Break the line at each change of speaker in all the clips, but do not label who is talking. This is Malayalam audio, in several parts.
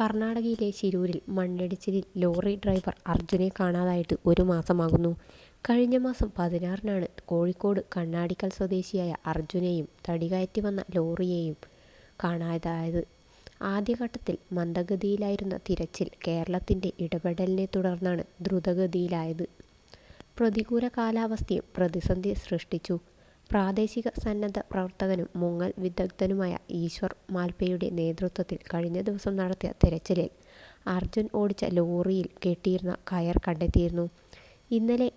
കർണാടകയിലെ ശിരൂരിൽ മണ്ണിടിച്ചിലിൽ ലോറി ഡ്രൈവർ അർജുനെ കാണാതായിട്ട് ഒരു മാസമാകുന്നു. കഴിഞ്ഞ മാസം പതിനാറിനാണ് കോഴിക്കോട് കണ്ണാടിക്കൽ സ്വദേശിയായ അർജുനെയും തടികയറ്റി വന്ന ലോറിയെയും കാണാതായത്. ആദ്യഘട്ടത്തിൽ മന്ദഗതിയിലായിരുന്ന തിരച്ചിൽ കേരളത്തിന്റെ ഇടപെടലിനെ തുടർന്നാണ് ദ്രുതഗതിയിലായത്. പ്രതികൂല കാലാവസ്ഥയും പ്രതിസന്ധി സൃഷ്ടിച്ചു. പ്രാദേശിക സന്നദ്ധ പ്രവർത്തകനും മുങ്ങൽ വിദഗ്ധനുമായ ഈശ്വർ മാൽപയുടെ നേതൃത്വത്തിൽ കഴിഞ്ഞ ദിവസം നടത്തിയ തെരച്ചിലിൽ അർജുൻ ഓടിച്ച ലോറിയിൽ കെട്ടിയിരുന്ന കയർ കണ്ടെത്തിയിരുന്നു. ഇന്നലെ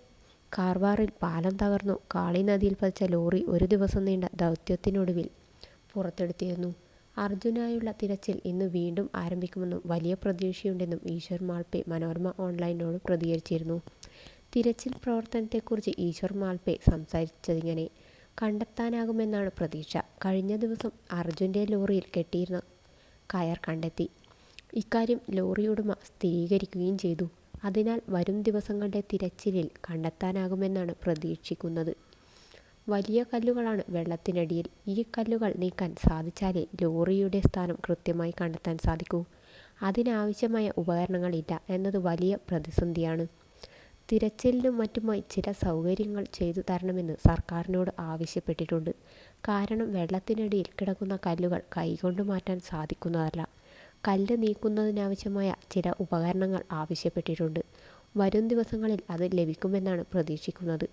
കാർവാറിൽ പാലം തകർന്നു കാളി നദിയിൽ പതിച്ച ലോറി ഒരു ദിവസം നീണ്ട ദൗത്യത്തിനൊടുവിൽ പുറത്തെടുത്തിരുന്നു. അർജുനായുള്ള തിരച്ചിൽ ഇന്ന് വീണ്ടും ആരംഭിക്കുമെന്നും വലിയ പ്രതീക്ഷയുണ്ടെന്നും ഈശ്വർ മാൾപ്പെ മനോരമ ഓൺലൈനിനോട് പ്രതികരിച്ചിരുന്നു. തിരച്ചിൽ പ്രവർത്തനത്തെക്കുറിച്ച് ഈശ്വർ മാൾപ്പെ സംസാരിച്ചതിങ്ങനെ. കണ്ടെത്താനാകുമെന്നാണ് പ്രതീക്ഷ. കഴിഞ്ഞ ദിവസം അർജുന്റെ ലോറിയിൽ കെട്ടിയിരുന്ന കയർ കണ്ടെത്തി. ഇക്കാര്യം ലോറിയുടമ സ്ഥിരീകരിക്കുകയും ചെയ്തു. അതിനാൽ വരും ദിവസങ്ങളുടെ തിരച്ചിലിൽ കണ്ടെത്താനാകുമെന്നാണ് പ്രതീക്ഷിക്കുന്നത്. വലിയ കല്ലുകളാണ് വെള്ളത്തിനടിയിൽ. ഈ കല്ലുകൾ നീക്കാൻ സാധിച്ചാലേ ലോറിയുടെ സ്ഥാനം കൃത്യമായി കണ്ടെത്താൻ സാധിക്കൂ. അതിനാവശ്യമായ ഉപകരണങ്ങളില്ല എന്നത് വലിയ പ്രതിസന്ധിയാണ്. തിരച്ചിലിനും മറ്റുമായി ചില സൗകര്യങ്ങൾ ചെയ്തു തരണമെന്ന് സർക്കാരിനോട് ആവശ്യപ്പെട്ടിട്ടുണ്ട്. കാരണം വെള്ളത്തിനടിയിൽ കിടക്കുന്ന കല്ലുകൾ കൈകൊണ്ട് മാറ്റാൻ സാധിക്കുന്നതല്ല. കല്ല് നീക്കുന്നതിനാവശ്യമായ ചില ഉപകരണങ്ങൾ ആവശ്യപ്പെട്ടിട്ടുണ്ട്. വരും ദിവസങ്ങളിൽ അത് ലഭിക്കുമെന്നാണ് പ്രതീക്ഷിക്കുന്നത്.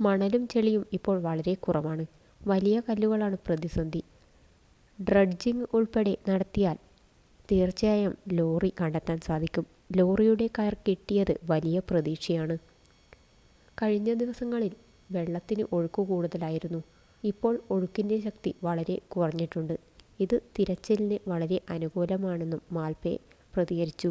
മണലും ചെളിയും ഇപ്പോൾ വളരെ കുറവാണ്. വലിയ കല്ലുകളാണ് പ്രതിസന്ധി. ഡ്രഡ്ജിങ് ഉൾപ്പെടെ നടത്തിയാൽ തീർച്ചയായും ലോറി കണ്ടെത്താൻ സാധിക്കും. ലോറിയുടെ കയർ കിട്ടിയത് വലിയ പ്രതീക്ഷയാണ്. കഴിഞ്ഞ ദിവസങ്ങളിൽ വെള്ളത്തിന് ഒഴുക്ക് കൂടുതലായിരുന്നു. ഇപ്പോൾ ഒഴുക്കിന്റെ ശക്തി വളരെ കുറഞ്ഞിട്ടുണ്ട്. ഇത് തിരച്ചിലിന് വളരെ അനുകൂലമാണെന്നും മാൽപേ പ്രതികരിച്ചു.